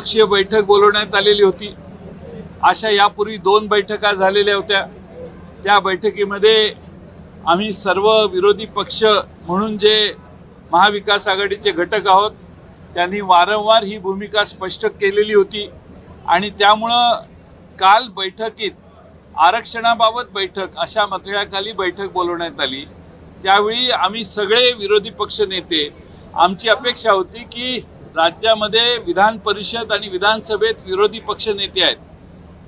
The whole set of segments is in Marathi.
सर्वपक्षीय बैठक बोलवण्यात आलेली होती. अशा यापूर्वी दोन बैठका झालेल्या होत्या. त्या बैठकीमध्ये आम्ही सर्व विरोधी पक्ष म्हणून जे महाविकास आघाडीचे घटक आहोत त्यांनी वारंवार ही भूमिका स्पष्ट केलेली होती. आणि त्यामुळं काल बैठकीत आरक्षणाबाबत बैठक अशा मथळ्याखाली बैठक बोलवण्यात आली. त्यावेळी आम्ही सगळे विरोधी पक्ष नेते आमची अपेक्षा होती की राज्यामध्ये विधान परिषद आणि विधानसभेत विरोधी पक्ष नेते आहेत.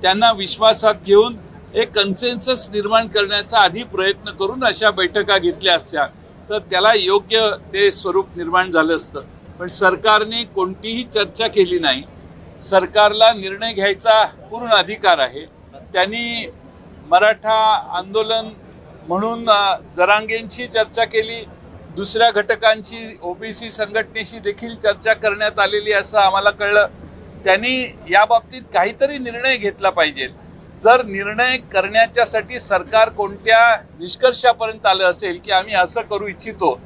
त्यांना विश्वासात घेऊन एक कन्सेन्सस निर्माण करण्याचा आधी प्रयत्न करून अशा बैठका घेतल्या असत्या. तर त्याला योग्य ते स्वरूप निर्माण झालं असतं. पण सरकारने कोणतीही चर्चा केली नाही. सरकारला निर्णय घ्यायचा पूर्ण अधिकार आहे. त्यांनी मराठा आंदोलन म्हणून जरांगेंशी चर्चा केली. दुसऱ्या घटकांशी ओबीसी संघटनेशी देखील चर्चा करण्यात आलेली असं आम्हाला कळलं. त्यांनी या बाबतीत काहीतरी निर्णय घेतला पाहिजे. जर निर्णय करण्याच्यासाठी सरकार कोणत्या निष्कर्षापर्यंत आलं असेल की आम्ही असं करू इच्छितो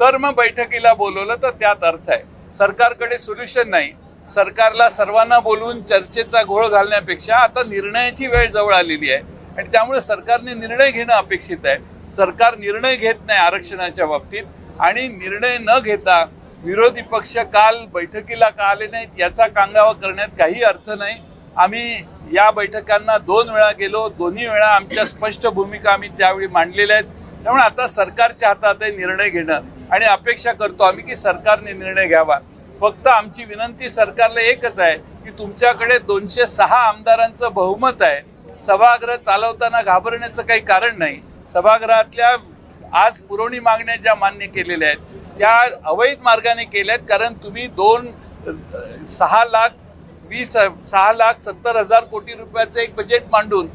तर मग बैठकीला बोलवलं तर त्यात अर्थ आहे. सरकारकडे सोल्युशन नाही. सरकारला सर्वांना बोलवून चर्चेचा घोळ घालण्यापेक्षा आता निर्णयाची वेळ जवळ आलेली आहे. आणि त्यामुळे सरकारने निर्णय घेणं अपेक्षित आहे. सरकार निर्णय घेत नाही आरक्षणाच्या बाबतीत आणि निर्णय न घेता विरोधी पक्ष काल बैठकीला का आले नाहीत याचा कांगावा करण्यात काही अर्थ नाही. आम्ही या बैठकांना दोन वेळा गेलो दोन्ही वेळा आमच्या स्पष्ट भूमिका आम्ही त्यावेळी मांडलेल्या आहेत. त्यामुळे आता सरकारच्या हातात आहे निर्णय घेणं आणि अपेक्षा करतो आम्ही की सरकारने निर्णय घ्यावा. फक्त आमची विनंती सरकारला एकच आहे की तुमच्याकडे दोनशे सहा आमदारांचं बहुमत आहे. सभागृह चालवताना घाबरण्याचं काही कारण नाही. सभागृहातल्या आज पुरवणी मागण्या ज्या मान्य केलेल्या आहेत त्या अवैध मार्गाने केल्या आहेत कारण तुम्ही दोन सहा लाख वीस सहा लाख सत्तर हजार कोटी रुपयाचं एक बजेट मांडून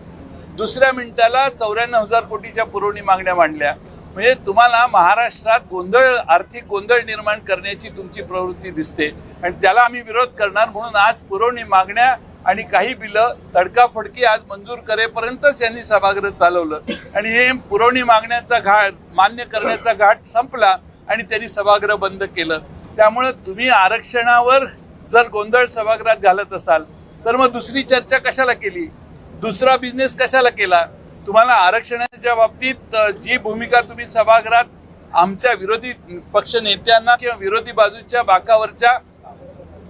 दुसऱ्या मिनिटाला चौऱ्याण्णव हजार कोटीच्या पुरवणी मागण्या मांडल्या. म्हणजे तुम्हाला महाराष्ट्रात गोंधळ आर्थिक गोंधळ निर्माण करण्याची तुमची प्रवृत्ती दिसते. आणि त्याला आम्ही विरोध करणार म्हणून आज पुरवणी मागण्या आणि काही बिलं तडकाफडकी आज मंजूर करेपर्यंतच यांनी सभागृह चालवलं. आणि हे पुरवणी मागण्याचा घाट मान्य करण्याचा घाट संपला आणि त्यांनी सभागृह बंद केलं. त्यामुळे तुम्ही आरक्षणावर जर गोंधळ सभागृहात घालत असाल तर मग दुसरी चर्चा कशाला केली? दुसरा बिझनेस कशाला केला? तुम्हाला आरक्षणाच्या बाबतीत जी भूमिका तुम्ही सभागृहात आमच्या विरोधी पक्ष नेत्यांना किंवा विरोधी बाजूच्या बाकावरच्या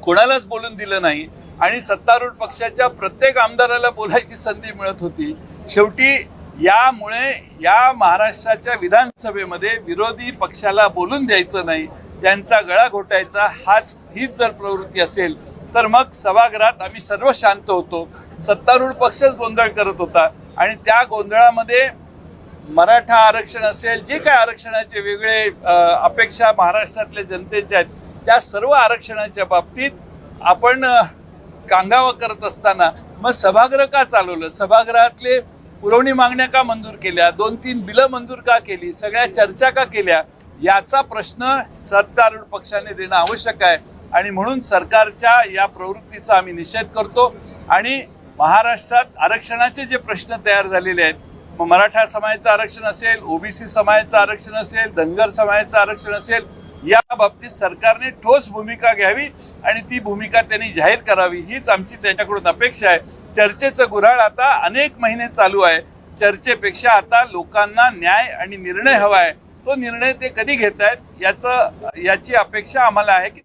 कोणालाच बोलून दिलं नाही आणि सत्तारूढ पक्षाच्या प्रत्येक आमदाराला बोलायची संधी मिळत होती. शेवटी यामुळे या महाराष्ट्राच्या विधानसभेमध्ये विरोधी पक्षाला बोलून द्यायचं नाही त्यांचा गळा घोटायचा हाच हीच जर प्रवृत्ती असेल तर मग सभागृहात आम्ही सर्व शांत होतो. सत्तारूढ पक्षच गोंधळ करत होता आणि त्या गोंधळामध्ये मराठा आरक्षण असेल जे काय आरक्षणाचे वेगळे अपेक्षा महाराष्ट्रातल्या जनतेच्या आहेत त्या सर्व आरक्षणाच्या बाबतीत आपण कांगावा करत असताना मग सभागृह का चालवलं? सभागृहातले पुरवणी मागण्या का मंजूर केल्या? दोन तीन बिलं मंजूर का केली? सगळ्या चर्चा का केल्या? याचा प्रश्न सत्तारूढ पक्षाने देणं आवश्यक आहे आणि म्हणून सरकारच्या या प्रवृत्तीचा आम्ही निषेध करतो आणि महाराष्ट्रात आरक्षणाचे जे प्रश्न तयार झालेले आहेत मग मराठा समाजाचं आरक्षण असेल ओबीसी समाजाचं आरक्षण असेल धनगर समाजाचं आरक्षण असेल या बाबतीत सरकारने ठोस भूमिका घ्यावी आणि ती भूमिका त्यांनी जाहीर करावी हीच आमची त्याच्याकडून अपेक्षा आहे. चर्चेचं गुऱ्हाळ आता अनेक महिने चालू आहे. चर्चेपेक्षा आता लोकांना न्याय आणि निर्णय हवा आहे. तो निर्णय ते कधी घेत आहेत याचं याची अपेक्षा आम्हाला आहे की